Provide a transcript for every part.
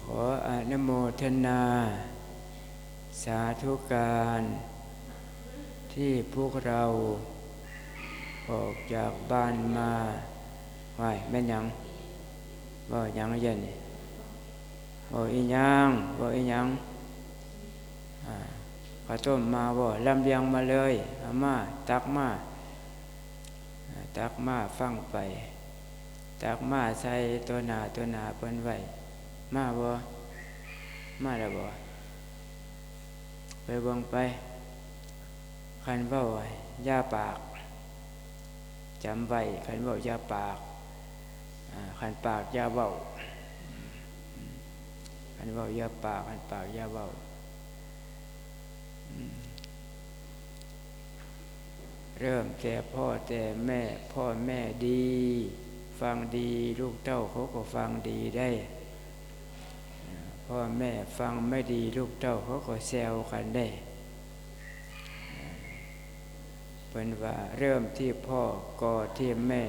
ขออนุโมทนา สาธุการ ที่พวกเราออกจากบ้านมาไหวแม่ยังบ่ยังเย็นบ่อียังบ่อียังอ่าข้าวต้มมาบ่ลำเลียงมาเลยอามาตักมา ตักมาฟังไป ตักมาใส่ตัวหนาตัวหนาเปิ้นไว้มาบ่มาแล้วบ่ไปเบิ่งไป คันเว้าย่าปากจำไว้คันเว้าย่าปากอ่าคันปากย่าเว้าคันเว้าย่าปากคันปากย่าเว้า เริ่มแต่พ่อแต่แม่พ่อแม่ดี ฟังดีลูกเต้าเขาก็ฟังดีได้ พ่อแม่ฟังไม่ดีลูกเต้าเขาก็แซวกันได้เป็นว่าเริ่มที่พ่อก่อที่แม่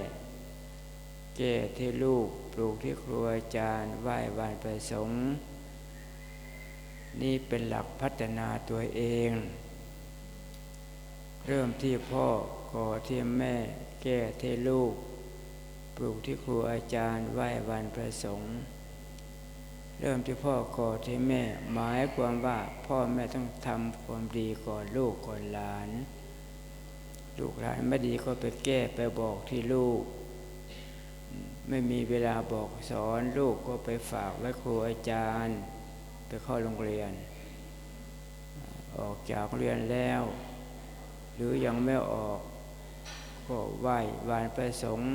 แก่ที่ลูกปลูกที่ครัวอาจารย์ไหว้วานประสงค์ นี่เป็นหลักพัฒนาตัวเอง เริ่มที่พ่อก่อที่แม่ แก่ที่ลูก ปลูกที่ครูอาจารย์ไหว้วันประสงค์เริ่มที่พ่อก่อที่แม่ หมายความว่าพ่อแม่ต้องทำความดีก่อนลูกก่อนหลาน ลูกหลานไม่ดีก็ไปแก้ไปบอกที่ลูก ไม่มีเวลาบอกสอนลูกก็ไปฝากไว้ครูอาจารย์ ไปเข้าโรงเรียน ออกจากเรียนแล้ว รือยังไม่ออก ก็ไหว้วานประสงค์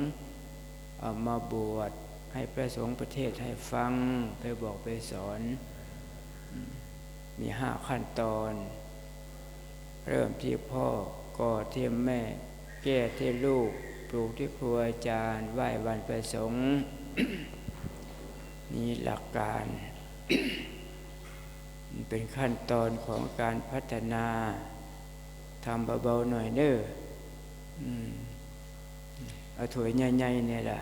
เอามาบวชให้พระสงฆ์ประเทศให้ฟังไปบอกไปสอน มีห้าขั้นตอน เริ่มที่พ่อก่อที่แม่ แก้ที่ลูก ปลูกที่ครัวอาจารย์ไหว้วันประสงค์นี่หลักการเป็นขั้นตอนของการพัฒนา ทำเบาๆหน่อยเด้ออืมเอาถวยใหญ่ๆเนี่ยล่ะ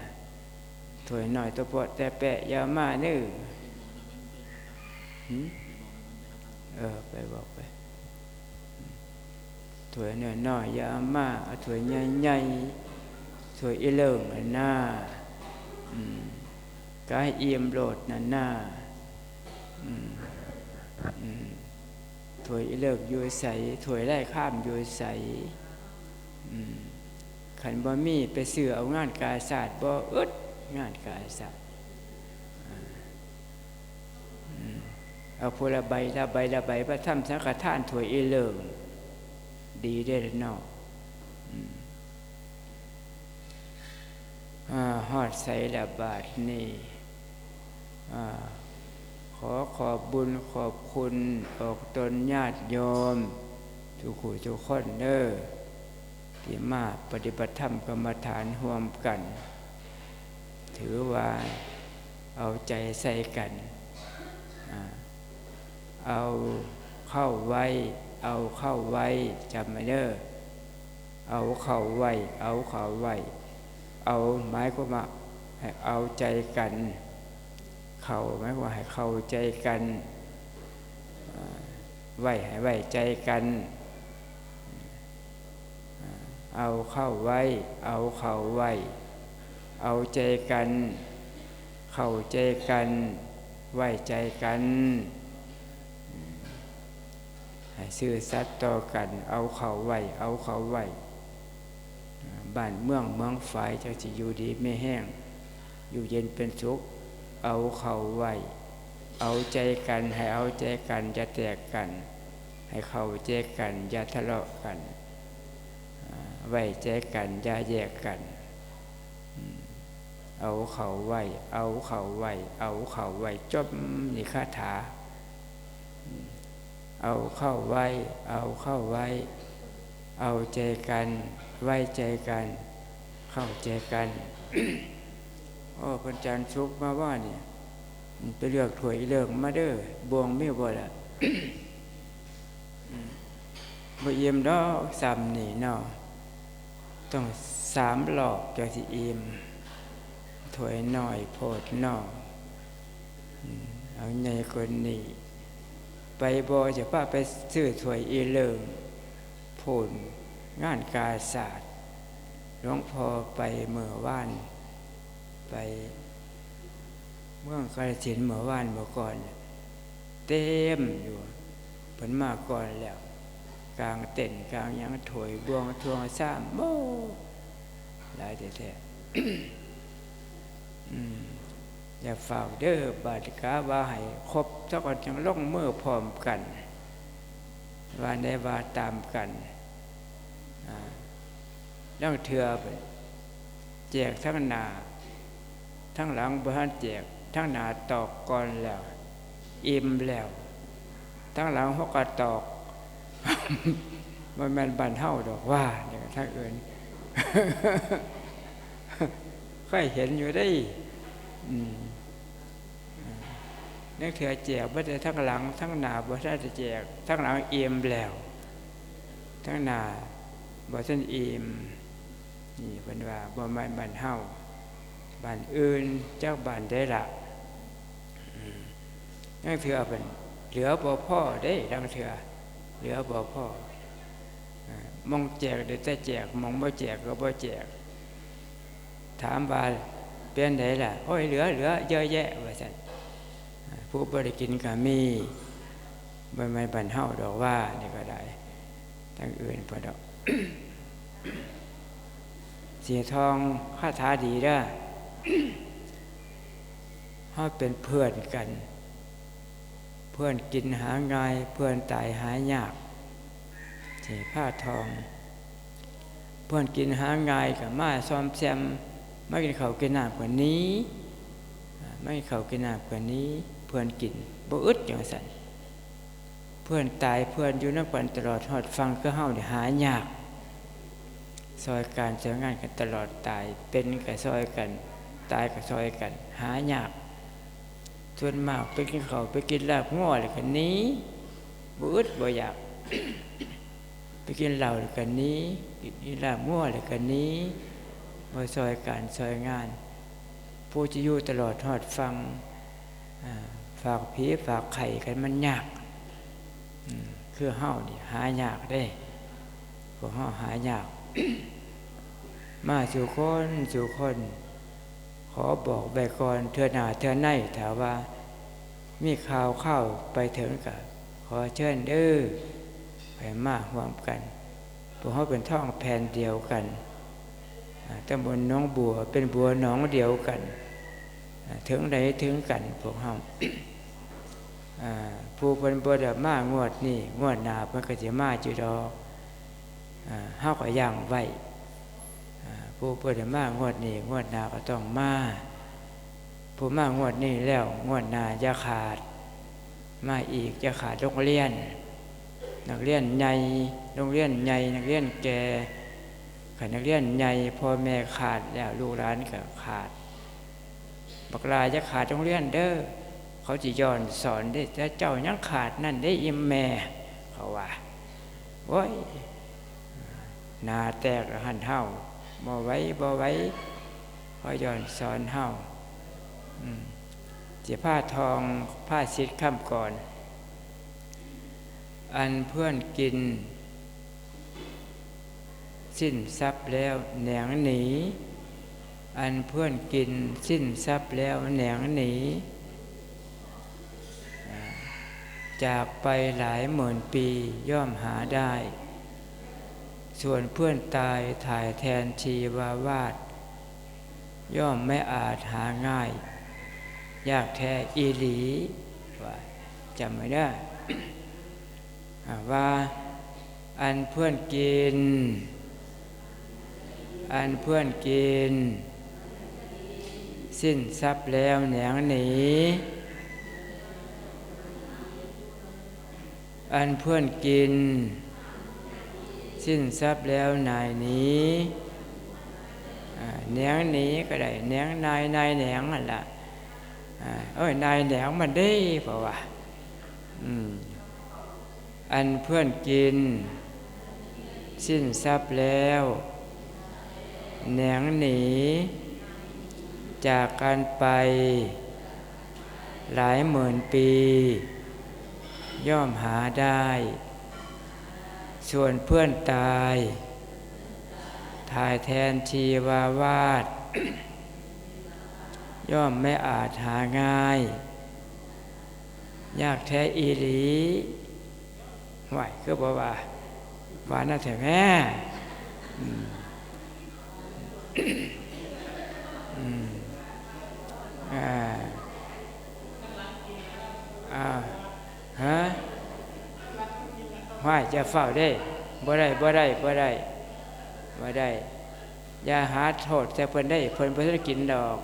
ถวยหน่อยตัวปวดแต่แปะยามาเด้อเออไปบอกไปถวยน้อยน้อยๆยามาเอาถวยใหญ่ๆถวยอีเลิงอันหน้าอืมกายเอี่ยมโหลดหน้าอืมอืม ถวยอีเลิกอยู่ใสถวยไล่ข้ามอยู่ใสขันบ่มีไปเสือเอางานกายศาสตร์บ่อึดงานกายศาสตร์อ่าอืมเอาพละใบละใบละใบพระธรรมสังฆทานถวยอีเลิงดีได้แล้วเนาะอืมอ่าฮอดใสละบาทนี่ อขอบบุญขอบคุณออกตนญาติโยมทุกขู่ทุกคนเด้อที่มาปฏิบัติธรรมกรรมฐานร่วมกัน ถือว่าเอาใจใส่กัน เอาเข้าไว้ เอาเข้าไว้จำไว้เด้อเอาเข้าไว้ เอาเข้าไว้ เอาไม้ก็มาให้เอาใจกัน เข้าไม้ว่าให้เข้าใจกันอ่าไว้ให้ไว้ใจกัน เอาเข้าไว้ เอาเข้าไว้ เอาใจกัน เข้าใจกันไหวใจกันให้ซื่อสัตย์ต่อกัน เอาเขาไว้ เอาเขาไว้ บ้านเมืองเมืองฝ่ายจะสิอยู่ดีไม่แห้ง อยู่เย็นเป็นสุข เอาเขาไว้ เอาใจกันให้เอาใจกันอย่าแตกกัน ให้เขาใจกันอย่าทะเลาะกัน ไว้ใจกันอย่าแยกกัน เอาเขาไว้ เอาเขาไว้ เอาเขาไว้จบนี่คาถา เอาเข้าไว้ เอาเข้าไว้ เอาใจกัน ไว้ใจกัน เข้าใจกัน โอ้พันจันทร์ชุกมาว่าเนี่ยไปเลือกถวยเลือกมาเด้อบวงไม่บ่ละบ่เยี่ยมดอกซ้ำนี่เนาะต้องสามหลอกจาสิอิ่มถวยหน่อยโพดหน่อยเอาใหญ่คนนี้ไปบอจะป้าไปซื้อถวยอีเลิงพูนงานกาศาสตร์หลวงพ่อไปเมื่อวาน ไปเมืองกาฬสินธุ์เมื่อวานเมื่อก่อน เต็มอยู่ผลมาก่อนแล้ว กลางเต็นกลางยังถวยบวงทวงซ้ำโมหลายแท้ๆอย่าฝากเด้อบาดกาว่าให้ครบสักวันจังลงมือพร้อมกันว่าได้ว่าตามกันล่องเถื่อไปแจกทั้งนา ทั้งหลังบ้านแจกทั้งหนาตอกก่อนแล้ว อิ่มแล้ว ทั้งหลังเขาก็ตอกมันแมนบันเท่าดอกว่าอย่างทั้งอื่นค่อยเห็นอยู่ได้อืมนักเถื่อแจกบ่ได้ทั้งหลัง ทั้งหนาบ่ได้แจก ทั้งหลังเอี่ยมแล้ว ทั้งหนาบ่ทันอิ่มนี่เพิ่นว่าบ่แม่นบ้านเฮา บ้านอื่นเจ้าบ้านได้ละอืมนักเถื่อเพิ่นเหลือบ่พ่อได้ดังเถื่อเหลือบ่พ่อมองแจกได้แต่แจกมองบ่แจกก็บ่แจก ถามว่าเป็นไดล่ะโอ้ยเหลือเหลือเยอะแยะว่าซั่นผู้บริกินก็มีไม่ไม่บรรเทาดอกว่านี่ก็ได้ทั้งอื่นพอดอกเสียทองคาถาดีด้ อเฮาเป็นเพื่อนกัน เพื่อนกินหาง่าย เพื่อนตายหายากเสผ้าทอง เพื่อนกินหาง่ายกับมาซ้อมแซมไม่กินเขากินหน้ำกว่านี้ ไม่กินข้ากินหน้ำกว่านี้ เพื่อนกินบ่อึดอย่างสันเพื่อนตายเพื่อนอยู่นักวันตลอดหอดฟังก็เฮาเนี่ยหายาก ซอยการเจองานกันตลอดตายเป็นกับซอยกัน ตายกับซอยกัน หายากส่วนมากไปกินข้าวไปกินลาบง้อเลยกันนี้บ่อึดบ่อยากไปกินเหล้าเลยกันนี้กินลาบง้อเลยกันนี้มาซอยการซอยงาน ผู้จะอยู่ตลอดทอดฟังฝากผีฝากไข่กันมันยากคือเฮานี่หายากได้พวกเฮาหายาก มาสู่คนสู่คน ขอบอกไว้ก่อนเทือหนาเทือในถามว่า มีข่าวเข้าไปถึงกับขอเชิญเด้อไปมาร่วมกันพวกเขาเป็นท่องแผ่นเดียวกันตำบลน้องบัวเป็นบัวหนองเดียวกัน ถึงไหนถึงกันพวกเขาผู้เป็นบัวดมางวดนี่งวดนาเพิ่นก็สิมาจุดอกอ่าเฮาก็ย่างไว้ ผู้เพิ่นมางวดนี่งวดหนาก็ต้องมาผู้มางวดนี่แล้วงวดหนาจะขาด มาอีกจะขาดโรงเรียน นักเรียนใหญ่โรงเรียนใหญ่นักเรียนแก่ขันนักเรียนใหญ่พ่อแม่ขาดแล้วลูกหลานก็ขาดบักลายจะขาดโรงเรียนเด้อเขาจะย้อนสอนได้แต่เจ้ายังขาดนั่นได้อิมแม่เขาว่าโอ้ยนาแตกหันเท่า บ่ไว้บ่ไว้เขาย้อนสอนเท่าอืมเจีผ้าทองผ้าซิดข้ามก่อน อันเพื่อนกิน สิ้นทรัพย์แล้วแหนงหนี อันเพื่อนกินสิ้นทรัพย์แล้วแหนงหนีจากไปหลายหมื่นปีย่อมหาได้ ส่วนเพื่อนตายถ่ายแทนชีวาวาดย่อมไม่อาจหาง่าย ยากแท้อีหลีว่าจำไม่ได้ว่า อันเพื่อนกิน อันเพื่อนกิน สิ้นทรัพย์แล้วแหนงหนีอันเพื่อนกิน สิ้นทรัพย์แล้วนายหนีอ่าแหนงหนีก็ได้แหนงนายนายแหนงนั่นละเอ้ยนายแหนงมันได้เพราะว่าอันเพื่อนกิน สิ้นทรัพย์แล้วแหนงหนี จากการไป หลายหมื่นปี ย่อมหาได้ ส่วนเพื่อนตาย ถ่ายแทนชีวาวาด ย่อมไม่อาจหาง่าย ยากแท้อีหลีไหวก็บอกว่าวาน่าแต่แม่ จะเฝ้าได้บ่ได้บ่ได้บ่ได้บ่ได้ อย่าหาโทษแต่เพิ่นได้เพิ่นเพิ่นกินดอก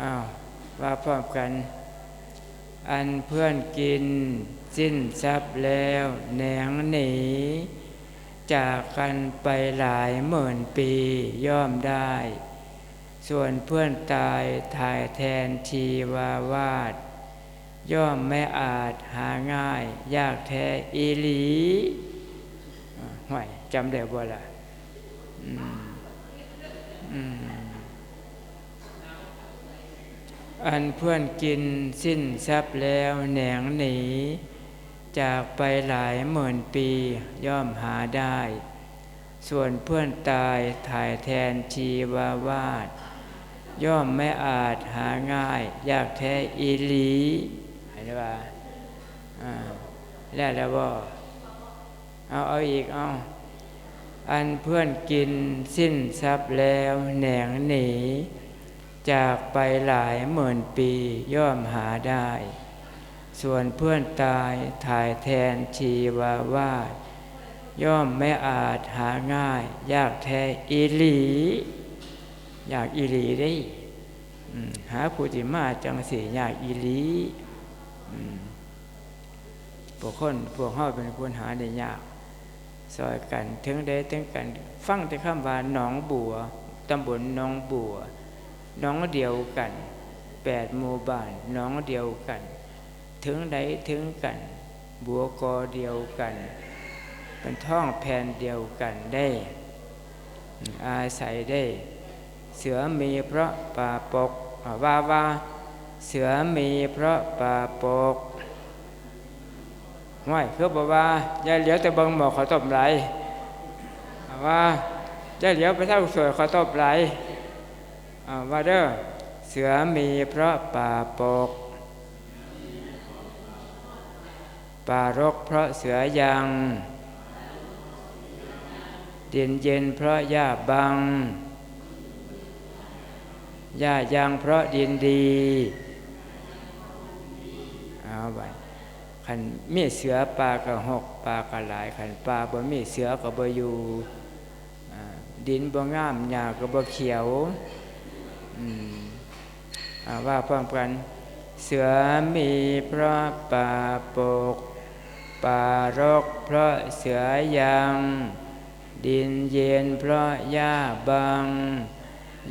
อ้าวว่าพร้อมกัน อันเพื่อนกินสิ้นทรัพย์แล้วแหนงหนีจากกันไปหลายหมื่นปีย่อมได้ ส่วนเพื่อนตายถ่ายแทนชีวาวาด ย่อมไม่อาจหาง่าย ยากแท้อีหลีห่วยจำได้บ่ล่ะอันเพื่อนกินสิ้นทรัพย์แล้วแหนงหนีจากไปหลายหมื่นปีย่อมหาได้ ส่วนเพื่อนตายถ่ายแทนชีวาวาด ย่อมไม่อาจหาง่าย ยากแท้อีหลี เห็นไหมอ่าแล้วแล้วบ่เอาเอาอีกเอาอันเพื่อนกินสิ้นทรัพย์แล้วแหนงหนี จากไปหลายหมื่นปีย่อมหาได้ ส่วนเพื่อนตายถ่ายแทนชีวาวาดย่อมไม่อาจหาง่าย ยากแท้อีหลี อยากอีหลีได้หาผู้ที่มาจังสีอยากอีหลี พวกคนพวกเฮาเป็นคนหาได้ยากซอยกันถึงได้ถึงกัน ฟังแต่คำว่าหนองบัวตำบลหนองบัวหนองเดียวกันแปดหมู่บ้านหนองเดียวกัน ถึงใดถึงกัน บัวกอเดียวกัน เป็นท้องแผ่นเดียวกันได้ อาศัยได้ เสือมีเพราะป่าปกอ่าว่าว่า เสือมีเพราะป่าปกไม่คือบอกว่าย่าเหลียวแต่เบิงหมอกขาวต้มไหลอ่าว่าอย่าเหลียวไปเท่าสวยขาวต้มไหลว่าเด้อเสือมีเพราะป่าปกป่ารกเพราะเสือยังดินเย็นเพราะหญ้าบังหญ้ายังเพราะดินดี ไปขันมีเสือปลากระหกปลากระหลายขันปลาบ่มีเสือก็บ่อยู่ดินบ่งามหญ้าก็บ่เขียวว่าว่าพร้อมกันเสือมีเพราะป่าปกป่ารกเพราะเสือยัง ดินเย็นเพราะหญ้าบัง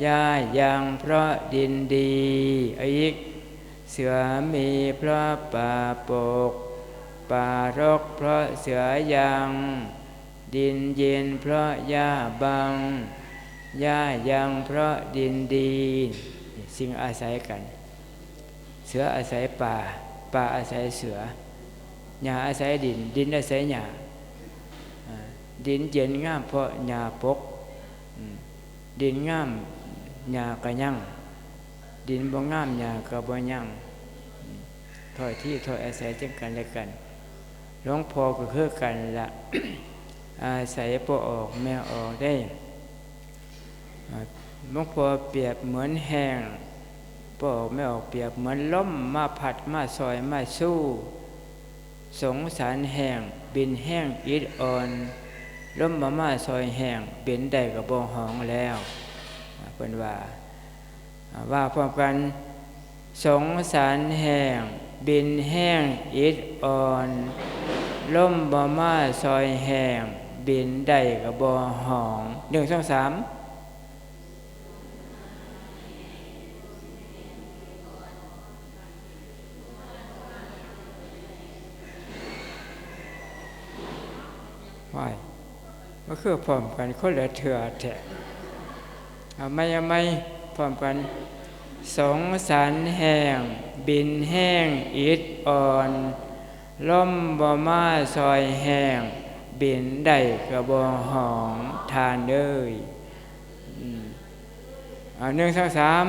หญ้ายังเพราะดินดีอีก เสือมีเพราะป่าปก ป่ารกเพราะเสือยัง ดินเย็นเพราะหญ้าบัง หญ้ายังเพราะดินดี สิ่งอาศัยกัน เสืออาศัยป่า ป่าอาศัยเสือ หญ้าอาศัยดิน ดินอาศัยหญ้า ดินเย็นง่ามเพราะหญ้าปก ดินง่ามหญ้ากระยั่ง ดินบ่งามหญ้ากระบ่ยั่งถอยที่ถอยอาศัยจึงกันและกันหลวงพ่อก็คือกันละอาศัยพอออกแม่ออกได้หลวงพ่อเปรียบเหมือนแห้งปอออกไม่ออกเปรียบเหมือนล้มมาผัดมาซอยมาสู้ สงสารแห้งบินแห้งอิดอ่อนล้มมามาซอยแห้งบินได้กับบองหองแล้วเป็นว่า ว่าพร้อมกันสงสารแห้ง บินแห้งอิดอ่อนล้มบ่มาซอยแห้ง บินได้กับบอหองหนึ่งสองสามไหวก็คือพร้อมกันคนละเถื่อแท้เอาไม่เอาไม่ พร้อมกัน สงสารแห้ง บินแห้งอิดอ่อนล่มบ่มาซอยแห้ง บินได้กระบอหอมทานเด้ยอืมเอาหนึ่งสองสาม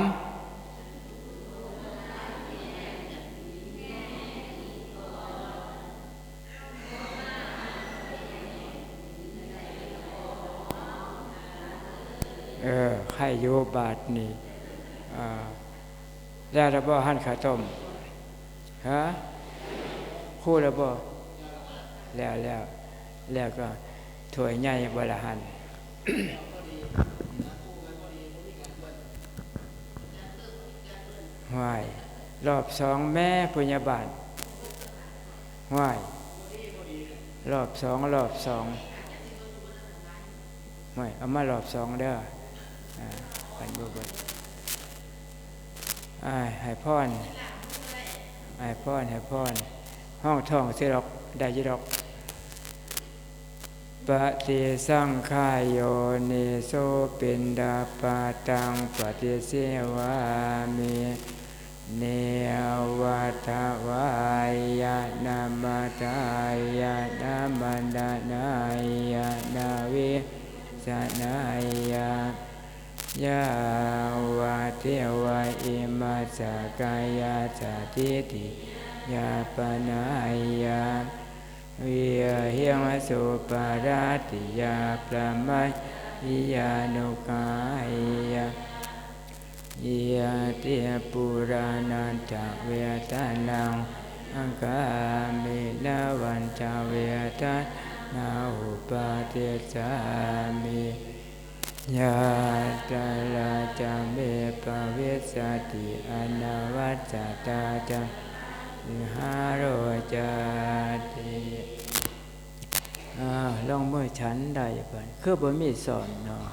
เออไข่โยบาทนี่แล้วระบอหันขาต้มฮะคู่ระบอแล้วแล้วแล้วก็ถวยใหญ่บละหันห้วยรอบสองแม่พยาบาลห้วยรอบสองรอบสองห้วยเอามารอบสองเด้อ ปันบุบอ้ายให้พรให้พรให้พรห้องท่องเสิดอกได้ยิดอกปฏิสังขายโยนิโสปินดาปาตังปฏิเสวามิเนวัตวายะนามตายะนามันดานายะนาวิสนายะ ยาวาเทวะอิมาสกายาสาธิติยาปนายะวิเหียงสุปาราติยาประมายิยานุกายยะยะเตียปุรานันตเวทานังอังกามินาวันจเวทานาอุปาเทสามิ ยาตาลาจาเมปเวสติอนาวัจจตาจังหาโรจาติอ่าลองมือฉันได้ก่อนคือบ่มีสอนเนาะ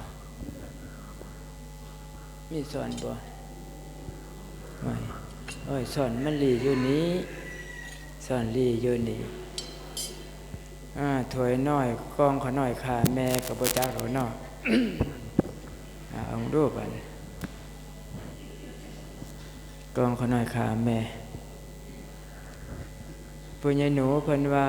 มีสอนบ่ไม่โอ้ยสอนมันลีอยู่นี้สอนลีอยู่นี่อ่าถวยน้อยกองขน้อยขาแม่กับบ่จักเขาเนาะ อ่าเอารูปอันกองขน่อยขาแม่ปุญญหนูเพิ่นว่า